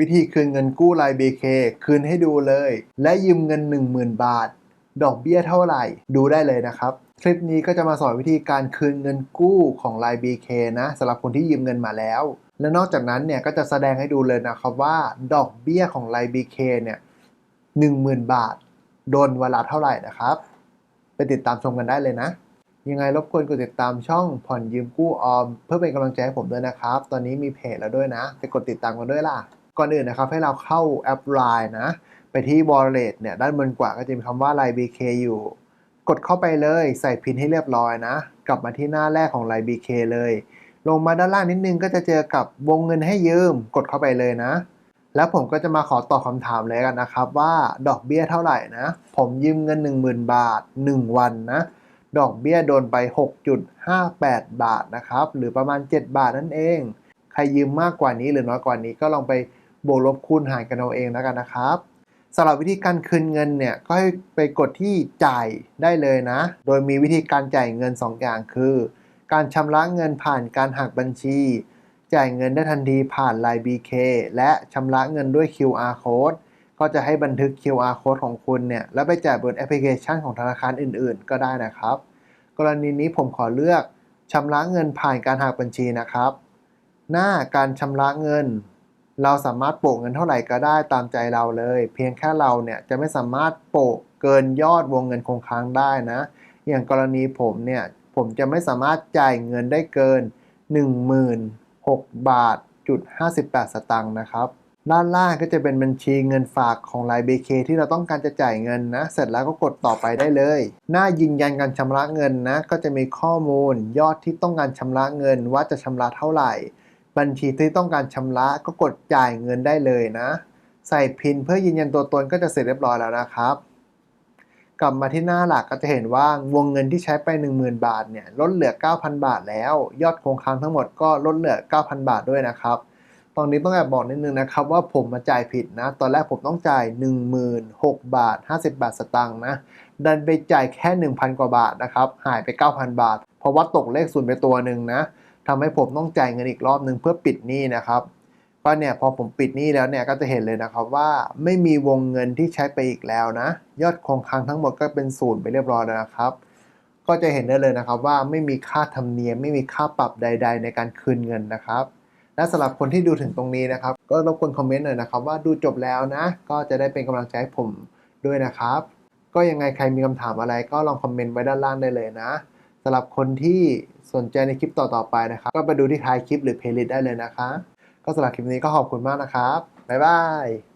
วิธีคืนเงินกู้ราย BK คืนให้ดูเลย และยืมเงิน 10,000 บาท ดอกเบี้ยเท่าไหร่ ดูได้เลยนะครับ คลิปนี้ก็จะมาสอนวิธีการคืนเงินกู้ของราย BK นะสำหรับคนที่ยืมเงินมาแล้ว และนอกจากนั้นเนี่ยก็จะแสดงให้ดูเลยนะครับว่าดอกเบี้ยของราย BK เนี่ย10,000 บาท โดนเวลาเท่าไหร่นะครับ ไปติดตามชมกันได้เลยนะยังไงรบกวนกดติดตามช่องผ่อนยืมกู้ออม เพื่อเป็นกำลังใจให้ผมด้วยนะครับ ตอนนี้มีเพจแล้วด้วยนะ ไปกดติดตามกันด้วยล่ะ ก่อนอื่นนะครับให้เราเข้าแอป Line นะ ไปที่ Wallet เนี่ยด้านบนขวาก็จะมีคำว่า Line BK อยู่ กดเข้าไปเลยใส่พินให้เรียบร้อยนะ กลับมาที่หน้าแรกของ Line BK เลย ลงมาด้านล่างนิดนึงก็จะเจอกับวงเงินให้ยืม กดเข้าไปเลยนะ แล้วผมก็จะมาขอตอบคำถามเลยกันนะครับ ว่าดอกเบี้ยเท่าไหร่นะ ผมยืมเงิน 10,000 บาท 1 วันนะดอกเบี้ยโดนไป 6.58 บาทนะครับ หรือประมาณ 7 บาทนั่นเอง ใครยืมมากกว่านี้หรือน้อยกว่านี้ก็ลองไป บวกลบคูณหารกันเอาเองแล้วกันนะครับสำหรับวิธีการคืนเงินเนี่ยก็ให้ไปกดที่จ่ายได้เลยนะ โดยมีวิธีการจ่ายเงิน 2 อย่างคือ การชำระเงินผ่านการหักบัญชี จ่ายเงินได้ทันทีผ่าน Line BK และชำระเงินด้วย QR code ก็จะให้บันทึก QR code ของคุณเนี่ยแล้วไปจ่ายบนแอปพลิเคชันของธนาคารอื่นๆ ก็ได้นะครับ กรณีนี้ผมขอเลือกชำระเงินผ่านการหักบัญชีนะครับ หน้าการชำระเงิน เราสามารถโปะเงินเท่าไหร่ก็ได้ตามใจเราเลย เพียงแค่เราเนี่ยจะไม่สามารถโปะเกินยอดวงเงินคงค้างได้นะ อย่างกรณีผมเนี่ยผมจะไม่สามารถจ่ายเงินได้เกิน16,006 บาทจุด58 สตางค์นะครับด้านล่างก็จะเป็นบัญชีเงินฝากของ Line BK ที่เราต้องการจะจ่ายเงินนะ เสร็จแล้วก็กดต่อไปได้เลย หน้ายืนยันการชำระเงินนะ ก็จะมีข้อมูลยอดที่ต้องการชำระเงินว่าจะชำระเท่าไหร่ บัญชีที่ต้องการชำระก็กดจ่ายเงินได้เลยนะ ใส่พินเพื่อยืนยันตัวตนก็จะเสร็จเรียบร้อยแล้วนะครับ กลับมาที่หน้าหลักก็จะเห็นว่าวงเงินที่ใช้ไป 10,000 บาทเนี่ยลดเหลือ 9,000 บาทแล้ว ยอดคงค้างทั้งหมดก็ลดเหลือ 9,000 บาทด้วยนะครับตอนนี้ต้องแอบบอกนิดนึงนะครับว่าผมมาจ่ายผิดนะ ตอนแรกผมต้องจ่าย16,000บาท 50 บาทสตางค์นะ ดันไปจ่ายแค่ 1,000 กว่าบาทนะครับ หายไป 9,000 บาท เพราะว่าตกเลขศูนย์ไปตัวหนึ่งนะ ทำให้ผมต้องจ่ายเงินอีกรอบหนึ่งเพื่อปิดหนี้นะครับก็เนี่ยพอผมปิดหนี้แล้วเนี่ยก็จะเห็นเลยนะครับว่าไม่มีวงเงินที่ใช้ไปอีกแล้วนะ ยอดคงค้างทั้งหมดก็เป็นศูนย์ไปเรียบร้อยแล้วนะครับ ก็จะเห็นได้เลยนะครับว่าไม่มีค่าธรรมเนียม ไม่มีค่าปรับใด ๆ ในการคืนเงินนะครับ และสำหรับคนที่ดูถึงตรงนี้นะครับ ก็รบกวนคอมเมนต์หน่อยนะครับว่าดูจบแล้วนะ ก็จะได้เป็นกำลังใจให้ผมด้วยนะครับ ก็ยังไงใครมีคำถามอะไรก็ลองคอมเมนต์ไว้ด้านล่างได้เลยนะ สำหรับคนที่สนใจในคลิปต่อๆไปนะครับ ก็ไปดูที่ท้ายคลิปหรือเพลย์ลิสต์ได้เลยนะคะ ก็สำหรับคลิปนี้ก็ขอบคุณมากนะครับ บ๊ายบาย